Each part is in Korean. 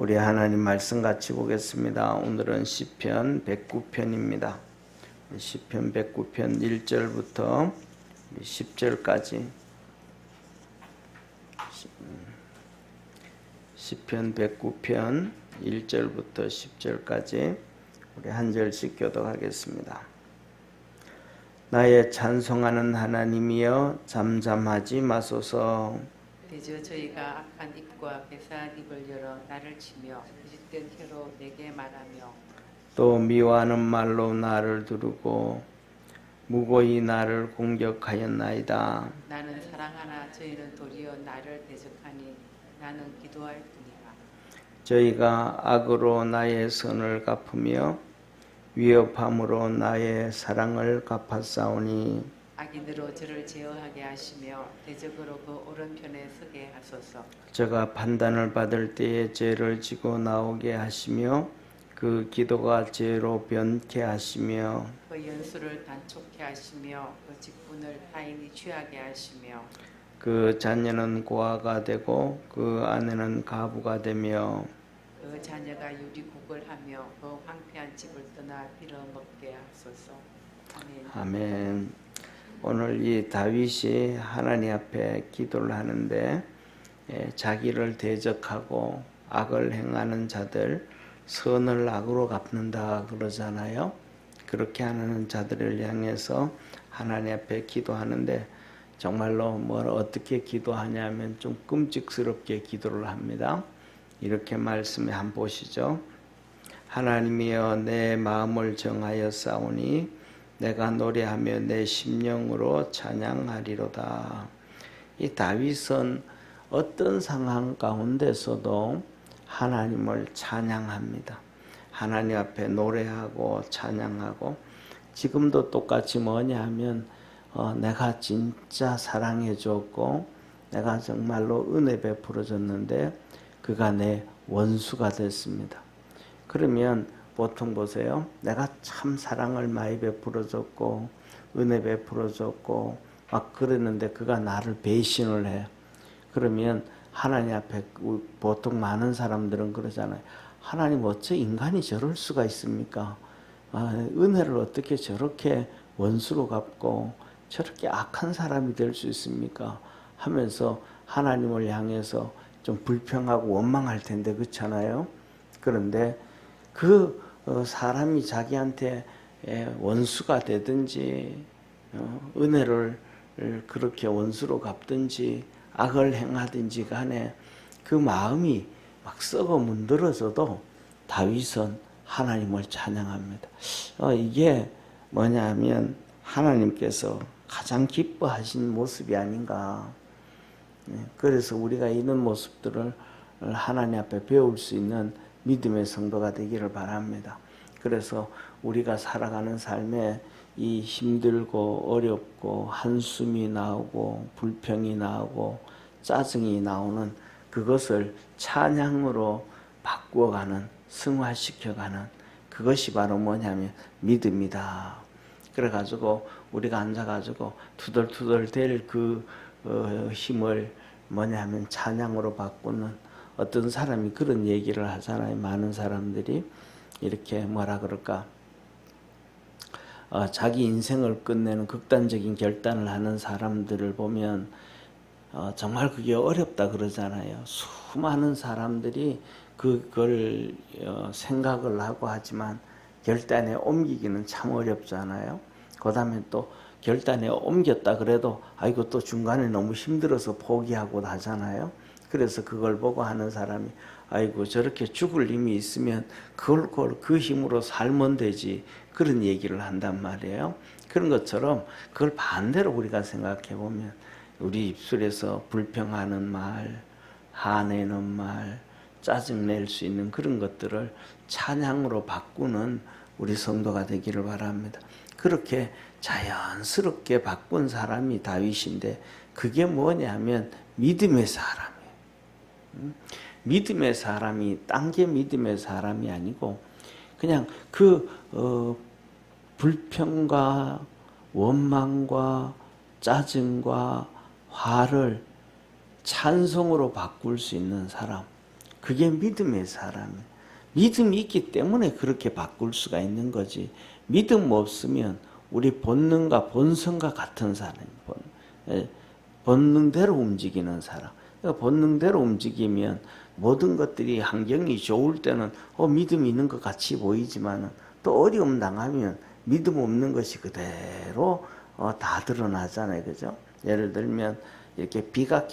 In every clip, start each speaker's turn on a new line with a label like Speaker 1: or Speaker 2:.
Speaker 1: 우리 하나님 말씀 같이 보겠습니다. 오늘은 시편 109편입니다. 시편 109편 1절부터 10절까지 시편 109편 1절부터 10절까지 우리 한 절씩 교독하겠습니다. 나의 찬송하는 하나님이여 잠잠하지 마소서
Speaker 2: 대저 저희가 악한 입과 배사한 입을 열어 나를 치며 거짓된 혀로 내게 말하며
Speaker 1: 또 미워하는 말로 나를 두르고 무고히 나를 공격하였나이다.
Speaker 2: 나는 사랑하나 저희는 도리어 나를 대적하니 나는 기도할 뿐이라
Speaker 1: 저희가 악으로 나의 선을 갚으며 위협함으로 나의 사랑을 갚았사오니
Speaker 2: 악인으로 저를 제어하게 하시며 대적으로 그 오른편에 서게 하소서.
Speaker 1: 저가 판단을 받을 때에 죄를 지고 나오게 하시며 그 기도가 죄로 변케 하시며
Speaker 2: 그 연수를 단촉케 하시며 그 직분을 타인이 취하게 하시며
Speaker 1: 그 자녀는 고아가 되고 그 아내는 가부가 되며
Speaker 2: 그 자녀가 유리국을 하며 그 황폐한 집을 떠나 빌어먹게 하소서. 아멘.
Speaker 1: 아멘. 오늘 이 다윗이 하나님 앞에 기도를 하는데 예, 자기를 대적하고 악을 행하는 자들 선을 악으로 갚는다 그러잖아요. 그렇게 하는 자들을 향해서 하나님 앞에 기도하는데 정말로 뭘 어떻게 기도하냐면 좀 끔찍스럽게 기도를 합니다. 이렇게 말씀에 한번 보시죠. 하나님이여 내 마음을 정하여 싸우니 내가 노래하며 내 심령으로 찬양하리로다. 이 다윗은 어떤 상황 가운데서도 하나님을 찬양합니다. 하나님 앞에 노래하고 찬양하고 지금도 똑같이 뭐냐 하면 어, 내가 진짜 사랑해 줬고 내가 정말로 은혜 베풀어 줬는데 그가 내 원수가 됐습니다. 그러면 보통 보세요. 내가 참 사랑을 많이 베풀어 줬고 은혜 베풀어 줬고 막 그랬는데 그가 나를 배신을 해. 그러면 하나님 앞에 보통 많은 사람들은 그러잖아요. 하나님 어째 인간이 저럴 수가 있습니까? 아, 은혜를 어떻게 저렇게 원수로 갚고 저렇게 악한 사람이 될 수 있습니까? 하면서 하나님을 향해서 좀 불평하고 원망할 텐데 그렇잖아요. 그런데 그 어, 사람이 자기한테 에, 원수가 되든지 어, 은혜를 그렇게 원수로 갚든지 악을 행하든지 간에 그 마음이 막 썩어 문드러져도 다윗은 하나님을 찬양합니다. 어, 이게 뭐냐면 하나님께서 가장 기뻐하신 모습이 아닌가. 네, 그래서 우리가 이런 모습들을 하나님 앞에 배울 수 있는 믿음의 성도가 되기를 바랍니다. 그래서 우리가 살아가는 삶에 이 힘들고 어렵고 한숨이 나오고 불평이 나오고 짜증이 나오는 그것을 찬양으로 바꾸어가는 승화시켜가는 그것이 바로 뭐냐면 믿음이다. 그래가지고 우리가 앉아가지고 투덜투덜 될그 어, 힘을 뭐냐면 찬양으로 바꾸는 어떤 사람이 그런 얘기를 하잖아요. 많은 사람들이 이렇게 뭐라 그럴까 어, 자기 인생을 끝내는 극단적인 결단을 하는 사람들을 보면 어, 정말 그게 어렵다 그러잖아요. 수많은 사람들이 그걸 어, 생각을 하고 하지만 결단에 옮기기는 참 어렵잖아요. 그 다음에 또 결단에 옮겼다 그래도 아이고 또 중간에 너무 힘들어서 포기하고 나잖아요. 그래서 그걸 보고 하는 사람이 아이고 저렇게 죽을 힘이 있으면 그걸, 그 힘으로 살면 되지 그런 얘기를 한단 말이에요. 그런 것처럼 그걸 반대로 우리가 생각해 보면 우리 입술에서 불평하는 말, 화내는 말, 짜증낼 수 있는 그런 것들을 찬양으로 바꾸는 우리 성도가 되기를 바랍니다. 그렇게 자연스럽게 바꾼 사람이 다윗인데 그게 뭐냐면 믿음의 사람이에요. 믿음의 사람이 딴 게 믿음의 사람이 아니고 그냥 그 어, 불평과 원망과 짜증과 화를 찬송으로 바꿀 수 있는 사람 그게 믿음의 사람이에요. 믿음이 있기 때문에 그렇게 바꿀 수가 있는 거지. 믿음 없으면 우리 본능과 본성과 같은 사람, 본, 예, 본능대로 움직이는 사람. 본능대로 움직이면 모든 것들이 환경이 좋을 때는 어, 믿음이 있는 것 같이 보이지만 또 어려움 당하면 믿음 없는 것이 그대로 어, 다 드러나잖아요. 그죠? 예를 들면 이렇게 비가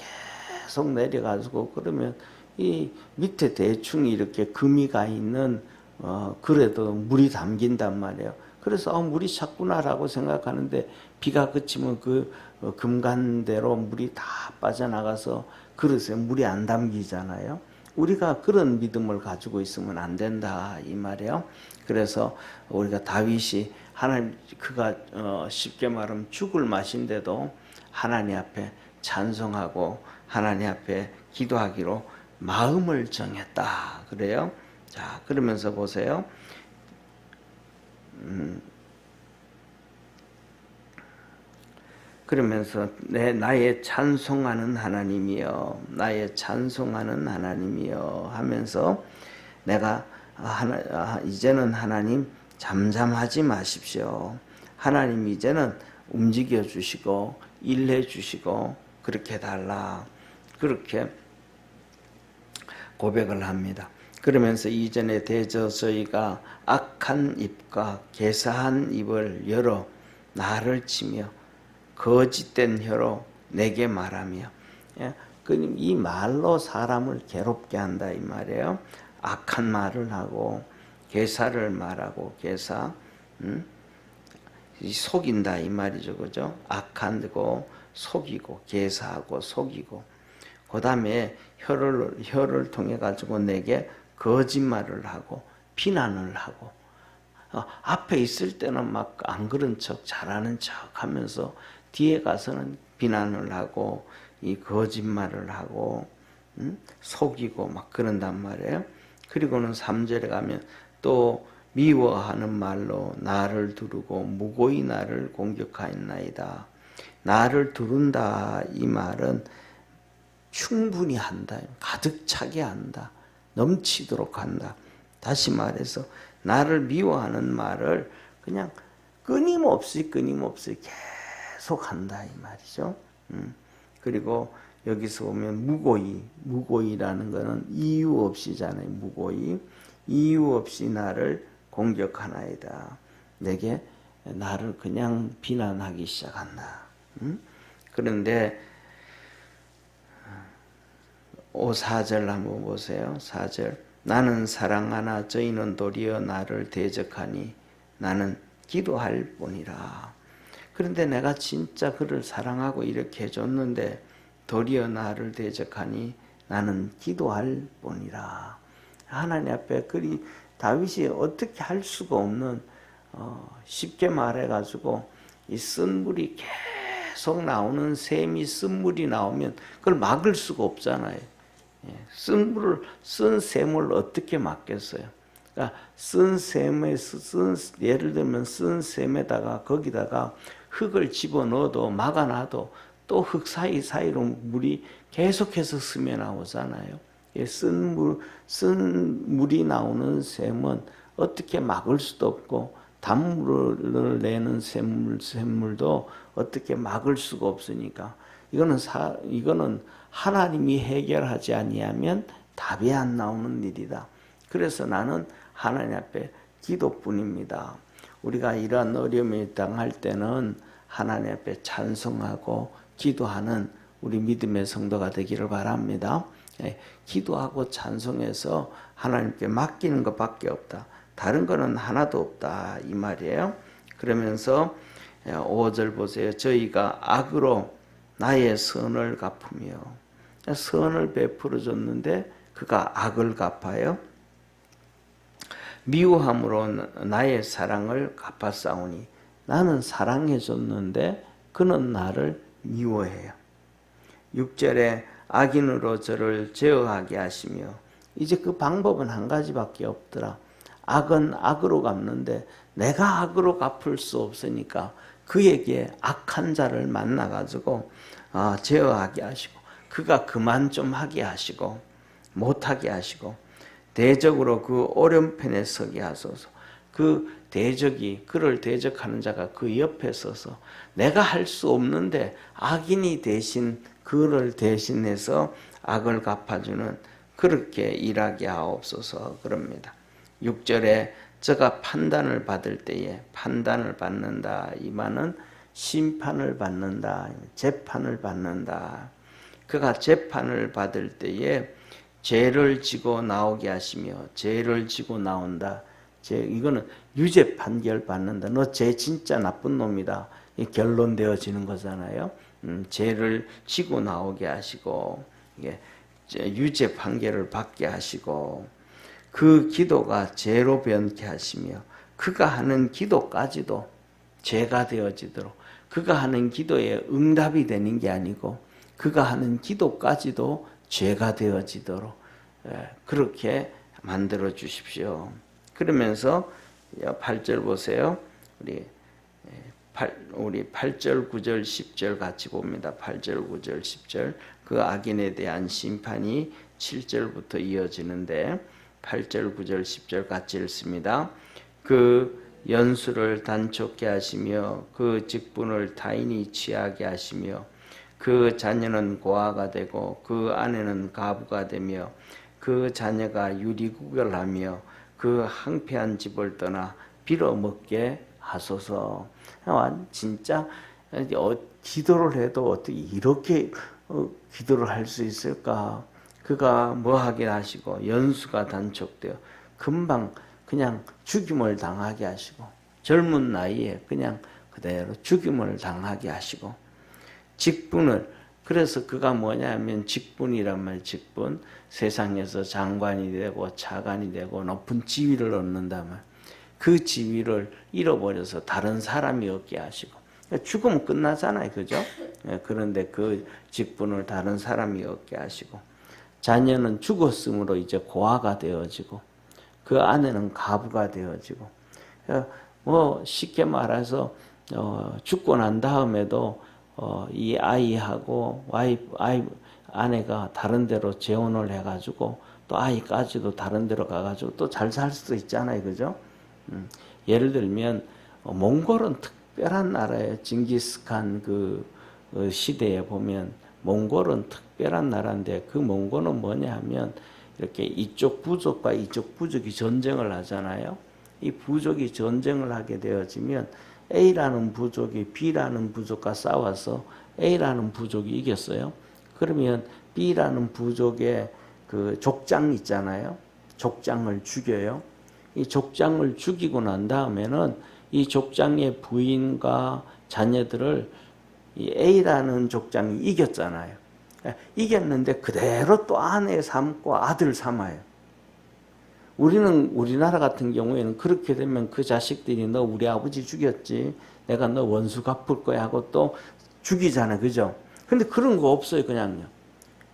Speaker 1: 계속 내려가지고 그러면 이 밑에 대충 이렇게 금이 가 있는 어, 그래도 물이 담긴단 말이에요. 그래서 어, 물이 찼구나라고 생각하는데 비가 그치면 그 어, 금간대로 물이 다 빠져나가서 그릇에 물이 안 담기잖아요. 우리가 그런 믿음을 가지고 있으면 안 된다 이 말이에요. 그래서 우리가 다윗이 하나님 그가 어, 쉽게 말하면 죽을 맛인데도 하나님 앞에 찬송하고 하나님 앞에 기도하기로 마음을 정했다 그래요. 자 그러면서 보세요. 음, 그러면서 내 나의 찬송하는 하나님이여 나의 찬송하는 하나님이여 하면서 내가 하나, 아, 이제는 하나님 잠잠하지 마십시오. 하나님 이제는 움직여 주시고 일해 주시고 그렇게 달라 그렇게 고백을 합니다. 그러면서 이전에 대저 저희가 악한 입과 개사한 입을 열어 나를 치며 거짓된 혀로 내게 말하며 예? 그이 말로 사람을 괴롭게 한다 이 말이에요. 악한 말을 하고 개사를 말하고 개사 음? 이 속인다 이 말이죠, 그죠? 악한고 속이고 개사하고 속이고 그 다음에 혀를 혀를 통해 가지고 내게 거짓말을 하고 비난을 하고 어, 앞에 있을 때는 막 안 그런 척 잘하는 척 하면서 뒤에 가서는 비난을 하고 이 거짓말을 하고 음? 속이고 막 그런단 말이에요. 그리고는 3절에 가면 또 미워하는 말로 나를 두르고 무고히 나를 공격하였나이다. 나를 두른다 이 말은 충분히 한다. 가득 차게 한다. 넘치도록 한다. 다시 말해서 나를 미워하는 말을 그냥 끊임없이 끊임없이 계속 한다 이 말이죠. 음. 그리고 여기서 보면 무고히 무고히라는 것은 이유 없이잖아요. 무고히 이유 없이 나를 공격하나이다. 내게 나를 그냥 비난하기 시작한다. 음? 그런데 5, 4절 한번 보세요. 4절 나는 사랑하나 저희는 도리어 나를 대적하니 나는 기도할 뿐이라. 그런데 내가 진짜 그를 사랑하고 이렇게 해줬는데 도리어 나를 대적하니 나는 기도할 뿐이라. 하나님 앞에 그리 다윗이 어떻게 할 수가 없는 어, 쉽게 말해가지고 이 쓴물이 계속 나오는 샘이 쓴물이 나오면 그걸 막을 수가 없잖아요. 예, 쓴 물을 쓴 샘을 어떻게 막겠어요? 그러니까 쓴 샘에 쓴 예를 들면 쓴 샘에다가 거기다가 흙을 집어 넣어도 막아놔도 또 흙 사이 사이로 물이 계속해서 스며 나오잖아요. 예, 쓴 물, 쓴 물이 나오는 샘은 어떻게 막을 수도 없고 단물을 내는 샘물, 샘물도 어떻게 막을 수가 없으니까 이거는 사, 이거는 하나님이 해결하지 아니하면 답이 안 나오는 일이다. 그래서 나는 하나님 앞에 기도뿐입니다. 우리가 이러한 어려움에 당할 때는 하나님 앞에 찬송하고 기도하는 우리 믿음의 성도가 되기를 바랍니다. 예, 기도하고 찬송해서 하나님께 맡기는 것밖에 없다. 다른 거는 하나도 없다 이 말이에요. 그러면서 5절 보세요. 저희가 악으로 나의 선을 갚으며 선을 베풀어 줬는데 그가 악을 갚아요. 미워함으로 나의 사랑을 갚아싸우니 나는 사랑해 줬는데 그는 나를 미워해요. 6절에 악인으로 저를 제어하게 하시며 이제 그 방법은 한 가지밖에 없더라. 악은 악으로 갚는데 내가 악으로 갚을 수 없으니까 그에게 악한 자를 만나 가지고 아, 제어하게 하시고 그가 그만 좀 하게 하시고 못하게 하시고 대적으로 그 오른편에 서게 하소서. 그 대적이 그를 대적하는 자가 그 옆에 서서 내가 할 수 없는데 악인이 대신 그를 대신해서 악을 갚아주는 그렇게 일하게 하옵소서 그럽니다. 6절에 저가 판단을 받을 때에 판단을 받는다 이 말은 심판을 받는다 재판을 받는다 그가 재판을 받을 때에 죄를 지고 나오게 하시며 죄를 지고 나온다. 죄 이거는 유죄 판결 받는다. 너 죄 진짜 나쁜 놈이다. 이 결론되어지는 거잖아요. 음, 죄를 지고 나오게 하시고 이게 유죄 판결을 받게 하시고 그 기도가 죄로 변케 하시며 그가 하는 기도까지도 죄가 되어지도록 그가 하는 기도에 응답이 되는 게 아니고 그가 하는 기도까지도 죄가 되어지도록 예, 그렇게 만들어 주십시오. 그러면서 8절 보세요. 우리 8, 우리 8절, 9절, 10절 같이 봅니다. 8절, 9절, 10절. 그 악인에 대한 심판이 7절부터 이어지는데 8절, 9절, 10절 같이 읽습니다. 그 연수를 단촉게 하시며 그 직분을 타인이 취하게 하시며 그 자녀는 고아가 되고 그 아내는 가부가 되며 그 자녀가 유리구결하며 그 항폐한 집을 떠나 빌어먹게 하소서. 아, 진짜 어, 기도를 해도 어떻게 이렇게 어, 기도를 할 수 있을까? 그가 뭐 하게 하시고 연수가 단촉되어 금방 그냥 죽임을 당하게 하시고 젊은 나이에 그냥 그대로 죽임을 당하게 하시고 직분을. 그래서 그가 뭐냐면 직분이란 말 직분. 세상에서 장관이 되고 차관이 되고 높은 지위를 얻는다 말. 그 지위를 잃어버려서 다른 사람이 얻게 하시고. 죽으면 끝나잖아요, 그죠? 예, 그런데 그 직분을 다른 사람이 얻게 하시고. 자녀는 죽었으므로 이제 고아가 되어지고 그 아내는 가부가 되어지고. 어, 뭐 쉽게 말해서 어, 죽고 난 다음에도 어, 이 아이하고 와이프 아이 아내가 다른 데로 재혼을 해가지고 또 아이까지도 다른 데로 가가지고 또 잘 살 수도 있잖아요, 그죠? 음, 예를 들면 어, 몽골은 특별한 나라예요. 징기스칸 그 어, 시대에 보면 몽골은 특별한 나라인데 그 몽골은 뭐냐 하면 이렇게 이쪽 부족과 이쪽 부족이 전쟁을 하잖아요. 이 부족이 전쟁을 하게 되어지면 A라는 부족이 B라는 부족과 싸워서 A라는 부족이 이겼어요. 그러면 B라는 부족의 그 족장 있잖아요. 족장을 죽여요. 이 족장을 죽이고 난 다음에는 이 족장의 부인과 자녀들을 이 A라는 족장이 이겼잖아요. 예, 이겼는데 그대로 또 아내 삼고 아들 삼아요. 우리는 우리나라 같은 경우에는 그렇게 되면 그 자식들이 너 우리 아버지 죽였지. 내가 너 원수 갚을 거야 하고 또 죽이잖아. 그죠? 근데 그런 거 없어요. 그냥요.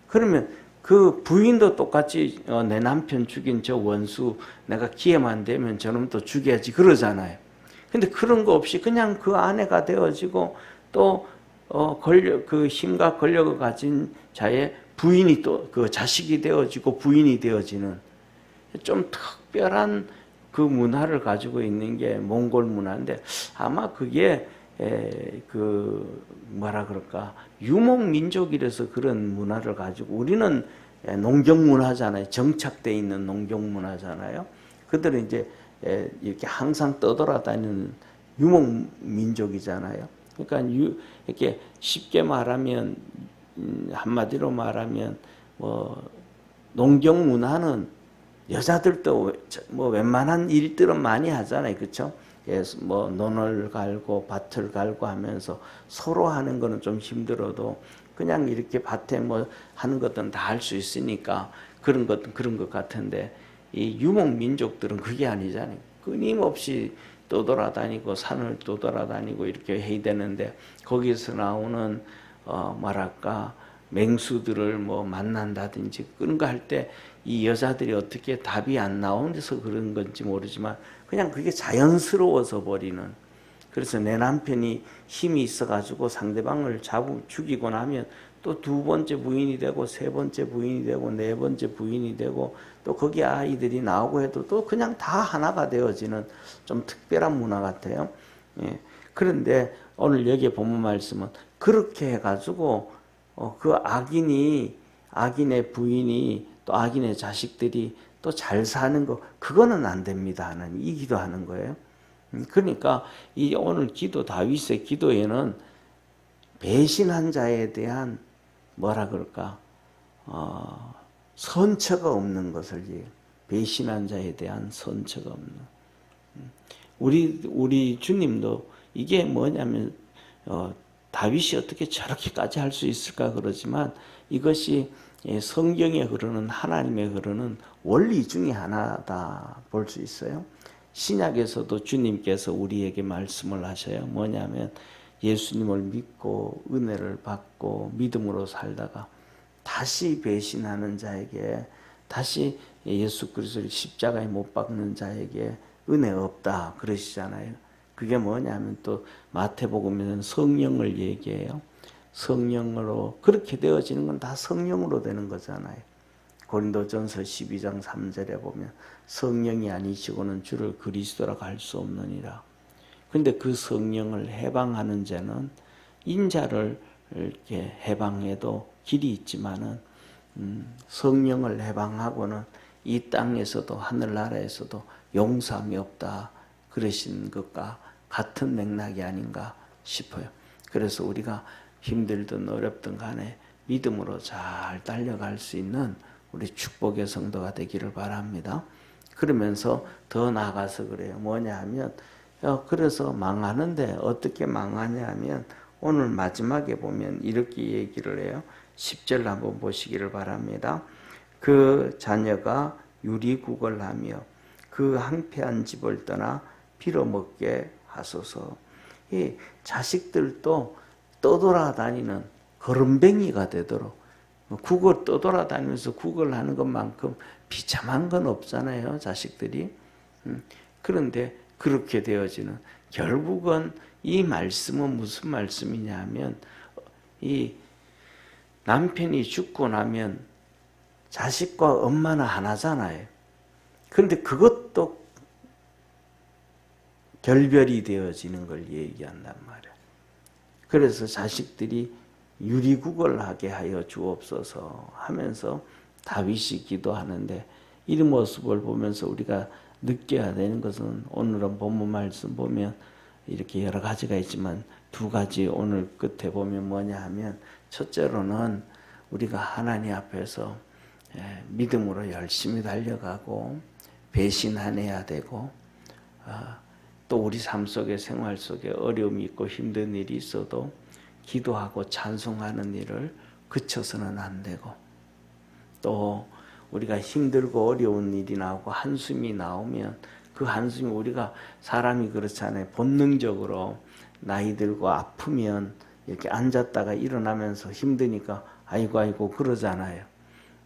Speaker 1: 그러면 그 부인도 똑같이 어, 내 남편 죽인 저 원수 내가 기회만 되면 저놈 또 죽여야지 그러잖아요. 근데 그런 거 없이 그냥 그 아내가 되어지고 또 어, 권력, 그 힘과 권력을 가진 자의 부인이 또 그 자식이 되어지고 부인이 되어지는 좀 특별한 그 문화를 가지고 있는 게 몽골 문화인데 아마 그게 에, 그 뭐라 그럴까? 유목 민족이라서 그런 문화를 가지고 우리는 농경 문화잖아요. 정착돼 있는 농경 문화잖아요. 그들은 이제 에, 이렇게 항상 떠돌아다니는 유목 민족이잖아요. 그러니까 유, 이렇게 쉽게 말하면 음, 한마디로 말하면 뭐 농경 문화는 여자들도 뭐 웬만한 일들은 많이 하잖아요, 그렇죠? 예, 뭐 논을 갈고 밭을 갈고 하면서 서로 하는 거는 좀 힘들어도 그냥 이렇게 밭에 뭐 하는 것들은 다 할 수 있으니까 그런 것 그런 것 같은데 이 유목 민족들은 그게 아니잖아요. 끊임없이 떠돌아다니고 산을 떠돌아다니고 이렇게 해야 되는데 거기서 나오는 어 뭐랄까 맹수들을 뭐 만난다든지 그런 거 할 때 이 여자들이 어떻게 답이 안 나오면서 그런 건지 모르지만 그냥 그게 자연스러워서 버리는 그래서 내 남편이 힘이 있어가지고 상대방을 잡고 죽이고 나면 또 두 번째 부인이 되고 세 번째 부인이 되고 네 번째 부인이 되고 또 거기 아이들이 나오고 해도 또 그냥 다 하나가 되어지는 좀 특별한 문화 같아요. 예. 그런데 오늘 여기에 본문 말씀은 그렇게 해가지고 어, 그 악인이 악인의 부인이 또 악인의 자식들이 또 잘 사는 거 그거는 안 됩니다. 하나님 이 기도하는 거예요. 음, 그러니까 이 오늘 기도 다윗의 기도에는 배신한 자에 대한 뭐라 그럴까 어, 선처가 없는 것을. 배신한 자에 대한 선처가 없는. 음, 우리 우리 주님도 이게 뭐냐면 어, 다윗이 어떻게 저렇게까지 할 수 있을까 그러지만 이것이 예, 성경에 흐르는 하나님의 흐르는 원리 중에 하나다 볼 수 있어요. 신약에서도 주님께서 우리에게 말씀을 하셔요. 뭐냐면 예수님을 믿고 은혜를 받고 믿음으로 살다가 다시 배신하는 자에게 다시 예수 그리스도를 십자가에 못 박는 자에게 은혜 없다 그러시잖아요. 그게 뭐냐면 또 마태복음에는 성령을 얘기해요. 성령으로 그렇게 되어지는 건 다 성령으로 되는 거잖아요. 고린도전서 12장 3절에 보면 성령이 아니시고는 주를 그리스도라고 할 수 없느니라. 근데 그 성령을 해방하는 자는 인자를 이렇게 해방해도 길이 있지만은 음, 성령을 해방하고는 이 땅에서도 하늘나라에서도 용서함이 없다 그러신 것과 같은 맥락이 아닌가 싶어요. 그래서 우리가 힘들든 어렵든 간에 믿음으로 잘 달려갈 수 있는 우리 축복의 성도가 되기를 바랍니다. 그러면서 더 나아가서 그래요. 뭐냐 하면 어, 그래서 망하는데 어떻게 망하냐 하면 오늘 마지막에 보면 이렇게 얘기를 해요. 10절 한번 보시기를 바랍니다. 그 자녀가 유리국을 하며 그 항폐한 집을 떠나 빌어먹게 하소서. 이 자식들도 떠돌아다니는 거름뱅이가 되도록 국어 떠돌아다니면서 국어를 하는 것만큼 비참한 건 없잖아요, 자식들이. 음, 그런데 그렇게 되어지는 결국은 이 말씀은 무슨 말씀이냐 하면 이 남편이 죽고 나면 자식과 엄마는 하나잖아요. 그런데 그것도 결별이 되어지는 걸 얘기한단 말이에요. 그래서 자식들이 유리국을 하게 하여 주옵소서 하면서 다윗이 기도하는데 이 모습을 보면서 우리가 느껴야 되는 것은 오늘은 본문 말씀 보면 이렇게 여러 가지가 있지만 두 가지 오늘 끝에 보면 뭐냐 하면 첫째로는 우리가 하나님 앞에서 예, 믿음으로 열심히 달려가고 배신해야 되고 아, 또 우리 삶 속에 생활 속에 어려움이 있고 힘든 일이 있어도 기도하고 찬송하는 일을 그쳐서는 안 되고 또 우리가 힘들고 어려운 일이 나오고 한숨이 나오면 그 한숨이 우리가 사람이 그렇잖아요. 본능적으로 나이 들고 아프면 이렇게 앉았다가 일어나면서 힘드니까 아이고 아이고 그러잖아요.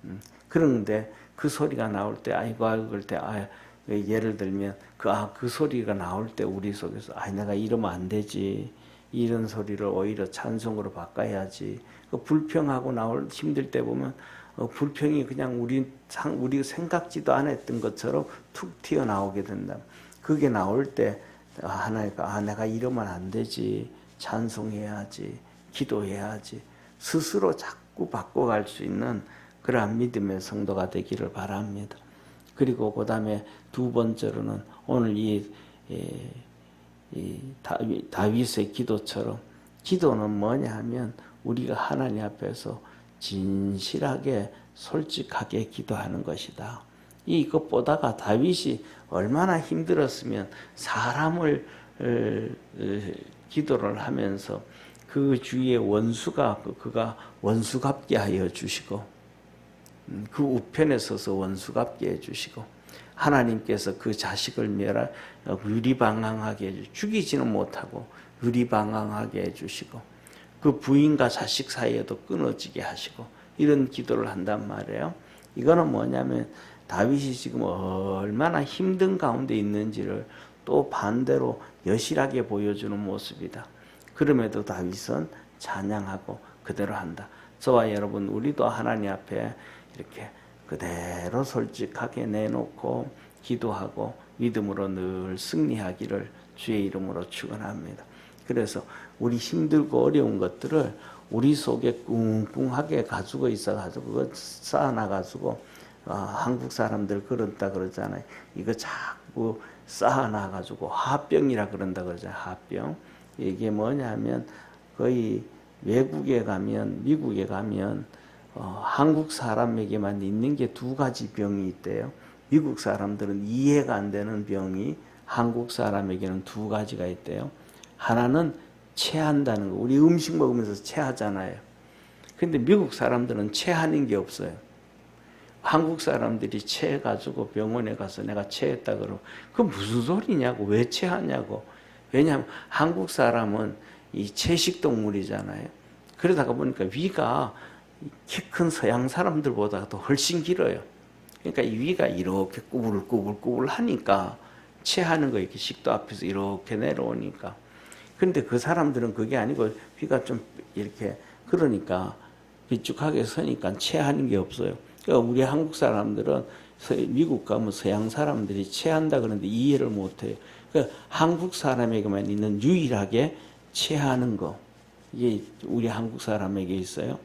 Speaker 1: 음, 그런데 그 소리가 나올 때 아이고 아이고 그럴 때 아, 예를 들면 그, 아, 그 소리가 나올 때 우리 속에서 아 내가 이러면 안 되지. 이런 소리를 오히려 찬송으로 바꿔야지. 그 불평하고 나올 힘들 때 보면 어, 불평이 그냥 우리 상, 우리 생각지도 않았던 것처럼 툭 튀어나오게 된다. 그게 나올 때 아, 하나니까 아 내가 이러면 안 되지. 찬송해야지. 기도해야지. 스스로 자꾸 바꿔갈 수 있는 그러한 믿음의 성도가 되기를 바랍니다. 그리고 그 다음에 두 번째로는 오늘 이, 이, 이 다윗, 다윗의 기도처럼 기도는 뭐냐 하면 우리가 하나님 앞에서 진실하게 솔직하게 기도하는 것이다. 이것보다가 다윗이 얼마나 힘들었으면 사람을 기도를 하면서 그 주위에 원수가 그가 원수갑게 하여 주시고 음, 그 우편에 서서 원수갑게 해 주시고 하나님께서 그 자식을 멸하 유리방황하게 죽이지는 못하고 유리방황하게 해 주시고 그 부인과 자식 사이에도 끊어지게 하시고 이런 기도를 한단 말이에요. 이거는 뭐냐면 다윗이 지금 얼마나 힘든 가운데 있는지를 또 반대로 여실하게 보여주는 모습이다. 그럼에도 다윗은 찬양하고 그대로 한다. 저와 여러분 우리도 하나님 앞에 이렇게 그대로 솔직하게 내놓고 기도하고 믿음으로 늘 승리하기를 주의 이름으로 축원합니다. 그래서 우리 힘들고 어려운 것들을 우리 속에 꿍꿍하게 가지고 있어 가지고 그거 쌓아놔 가지고 아, 한국 사람들 그런다 그러잖아요. 이거 자꾸 쌓아놔 가지고 화병이라 그런다 그러잖아요. 화병. 이게 뭐냐면 거의 외국에 가면 미국에 가면 어, 한국 사람에게만 있는 게 두 가지 병이 있대요. 미국 사람들은 이해가 안 되는 병이 한국 사람에게는 두 가지가 있대요. 하나는 체한다는 거. 우리 음식 먹으면서 체하잖아요. 근데 미국 사람들은 체하는 게 없어요. 한국 사람들이 체해가지고 병원에 가서 내가 체했다 그러고 그 무슨 소리냐고 왜 체하냐고 왜냐하면 한국 사람은 이 채식 동물이잖아요. 그러다가 보니까 위가 키 큰 서양 사람들보다 더 훨씬 길어요. 그러니까 이 위가 이렇게 꾸불꾸불꾸불 하니까 체하는 거 이렇게 식도 앞에서 이렇게 내려오니까. 근데 그 사람들은 그게 아니고 위가 좀 이렇게 그러니까 비쭉하게 서니까 체하는 게 없어요. 그러니까 우리 한국 사람들은 미국 가면 서양 사람들이 체한다 그러는데 이해를 못해요. 그러니까 한국 사람에게만 있는 유일하게 체하는 거 이게 우리 한국 사람에게 있어요.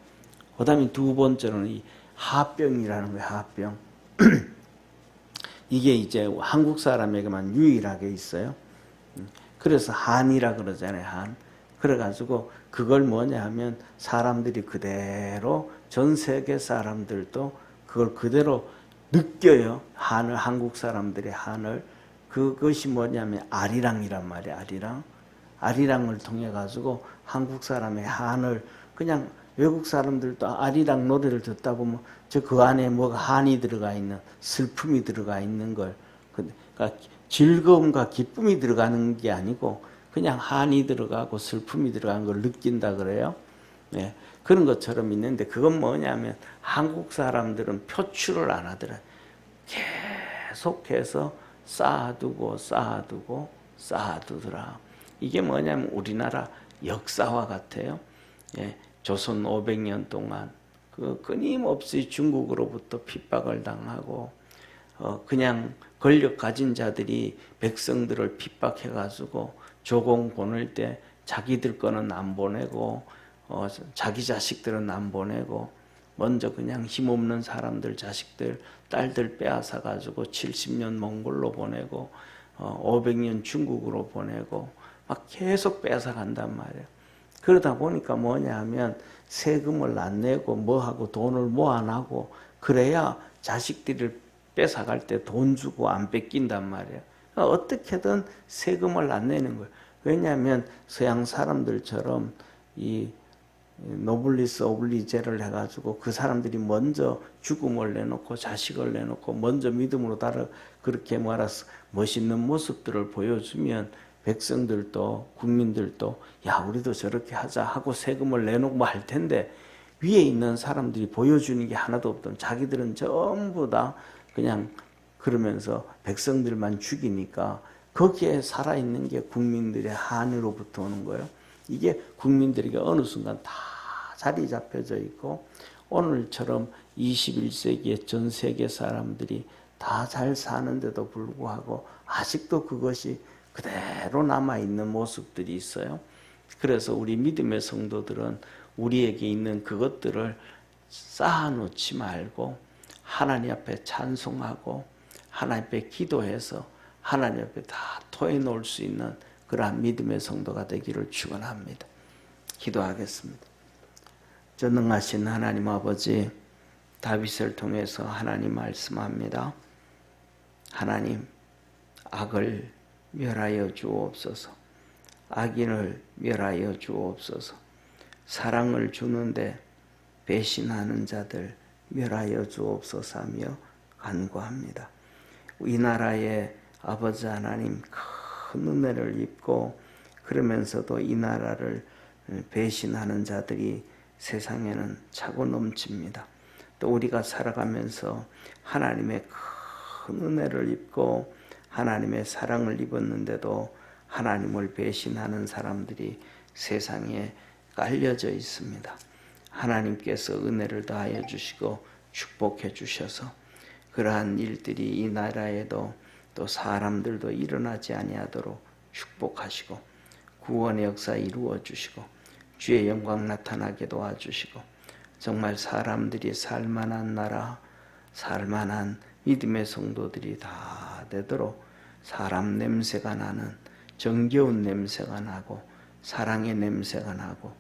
Speaker 1: 그 다음에 두 번째로는 이 하병이라는 거예요. 하병. 이게 이제 한국 사람에게만 유일하게 있어요. 그래서 한이라 그러잖아요. 한. 그래가지고 그걸 뭐냐 하면 사람들이 그대로 전 세계 사람들도 그걸 그대로 느껴요. 한을 한국 사람들의 한을 그것이 뭐냐면 아리랑이란 말이에요. 아리랑. 아리랑을 통해 가지고 한국 사람의 한을 그냥 외국 사람들도 아리랑 노래를 듣다 보면 저 그 안에 뭐가 한이 들어가 있는 슬픔이 들어가 있는 걸 그러니까 즐거움과 기쁨이 들어가는 게 아니고 그냥 한이 들어가고 슬픔이 들어가는 걸 느낀다 그래요. 네. 그런 것처럼 있는데 그건 뭐냐면 한국 사람들은 표출을 안 하더라. 계속해서 쌓아두고 쌓아두고 쌓아두더라. 이게 뭐냐면 우리나라 역사와 같아요. 예, 조선 500년 동안 그 끊임없이 중국으로부터 핍박을 당하고 어, 그냥 권력 가진 자들이 백성들을 핍박해 가지고 조공 보낼 때 자기들 거는 안 보내고 어, 자기 자식들은 안 보내고 먼저 그냥 힘없는 사람들 자식들 딸들 빼앗아 가지고 70년 몽골로 보내고 어, 500년 중국으로 보내고 막 계속 뺏어 간단 말이에요. 그러다 보니까 뭐냐 하면 세금을 안 내고 뭐 하고 돈을 모아 놔고 그래야 자식들을 뺏어 갈 때 돈 주고 안 뺏긴단 말이에요. 그러니까 어떻게든 세금을 안 내는 거예요. 왜냐하면 서양 사람들처럼 이 노블리스 오블리제를 해가지고 그 사람들이 먼저 죽음을 내놓고 자식을 내놓고 먼저 믿음으로 따라 그렇게 말아서 멋있는 모습들을 보여주면 백성들도 국민들도 야 우리도 저렇게 하자 하고 세금을 내놓고 뭐할 텐데 위에 있는 사람들이 보여주는 게 하나도 없던 자기들은 전부 다 그냥 그러면서 백성들만 죽이니까 거기에 살아있는 게 국민들의 한으로부터 오는 거예요. 이게 국민들에게 어느 순간 다 자리 잡혀져 있고 오늘처럼 21세기의 전 세계 사람들이 다 잘 사는데도 불구하고 아직도 그것이 그대로 남아 있는 모습들이 있어요. 그래서 우리 믿음의 성도들은 우리에게 있는 그것들을 쌓아놓지 말고 하나님 앞에 찬송하고 하나님 앞에 기도해서 하나님 앞에 다 토해놓을 수 있는 그러한 믿음의 성도가 되기를 축원합니다. 기도하겠습니다. 전능하신 하나님 아버지 다윗을 통해서 하나님 말씀합니다. 하나님 악을 멸하여 주옵소서. 악인을 멸하여 주옵소서. 사랑을 주는데 배신하는 자들 멸하여 주옵소서 하며 간구합니다. 이 나라에 아버지 하나님 큰 은혜를 입고 그러면서도 이 나라를 배신하는 자들이 세상에는 차고 넘칩니다. 또 우리가 살아가면서 하나님의 큰 은혜를 입고 하나님의 사랑을 입었는데도 하나님을 배신하는 사람들이 세상에 깔려져 있습니다. 하나님께서 은혜를 더하여 주시고 축복해 주셔서 그러한 일들이 이 나라에도 또 사람들도 일어나지 아니하도록 축복하시고 구원의 역사 이루어 주시고 주의 영광 나타나게 도와주시고 정말 사람들이 살만한 나라 살만한 믿음의 성도들이 다 되도록 사람 냄새가 나는 정겨운 냄새가 나고 사랑의 냄새가 나고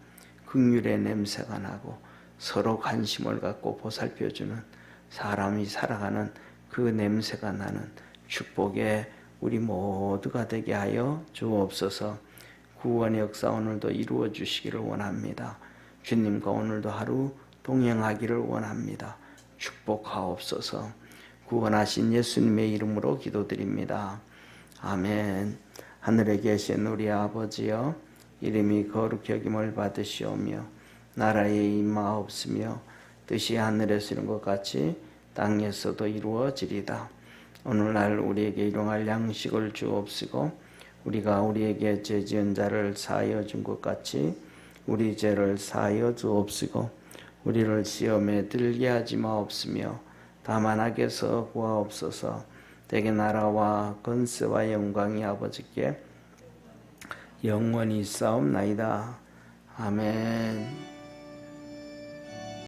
Speaker 1: 긍휼의 냄새가 나고 서로 관심을 갖고 보살펴주는 사람이 살아가는 그 냄새가 나는 축복의 우리 모두가 되게 하여 주옵소서 구원의 역사 오늘도 이루어 주시기를 원합니다. 주님과 오늘도 하루 동행하기를 원합니다. 축복하옵소서 구원하신 예수님의 이름으로 기도드립니다. 아멘. 하늘에 계신 우리 아버지여 이름이 거룩히 여김을 받으시오며 나라에 임하옵으며 뜻이 하늘에서 이룬 것 같이 땅에서도 이루어지리다. 오늘날 우리에게 일용할 양식을 주옵시고 우리가 우리에게 죄 지은 자를 사하여 준 것 같이 우리 죄를 사하여 주옵시고 우리를 시험에 들게 하지 마옵시며 악에서 구하옵소서 대개 나라와 건세와 영광이 아버지께 영원히 싸움나이다. 아멘.